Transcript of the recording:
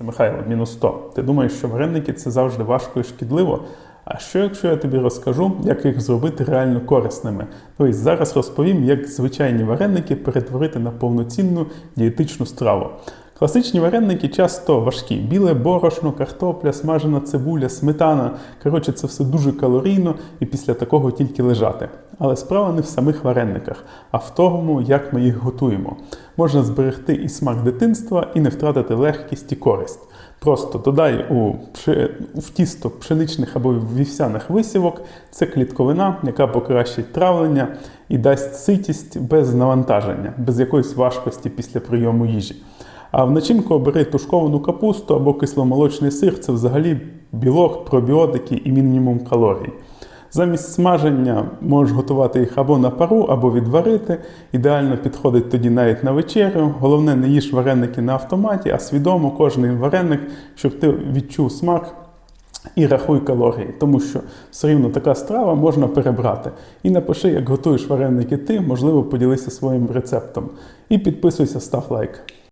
Це Михайло, мінус 100. Ти думаєш, що вареники це завжди важко і шкідливо? А що якщо я тобі розкажу, як їх зробити реально корисними? Тобто зараз розповім, як звичайні вареники перетворити на повноцінну дієтичну страву. Класичні вареники часто важкі: біле борошно, картопля, смажена цибуля, сметана. Коротше, це все дуже калорійно і після такого тільки лежати. Але справа не в самих варениках, а в тому, як ми їх готуємо. Можна зберегти і смак дитинства, і не втратити легкість і користь. Просто додай у, в тісто пшеничних або вівсяних висівок. Це клітковина, яка покращить травлення і дасть ситість без навантаження, без якоїсь важкості після прийому їжі. А в начинку обери тушковану капусту або кисломолочний сир це взагалі білок, пробіотики і мінімум калорій. Замість смаження можеш готувати їх або на пару, або відварити. Ідеально підходить тоді навіть на вечерю. Головне, не їж вареники на автоматі, а свідомо кожний вареник, щоб ти відчув смак і рахуй калорії, тому що все рівно така страва можна перебрати. І напиши, як готуєш вареники ти, можливо, поділися своїм рецептом. І підписуйся, став лайк.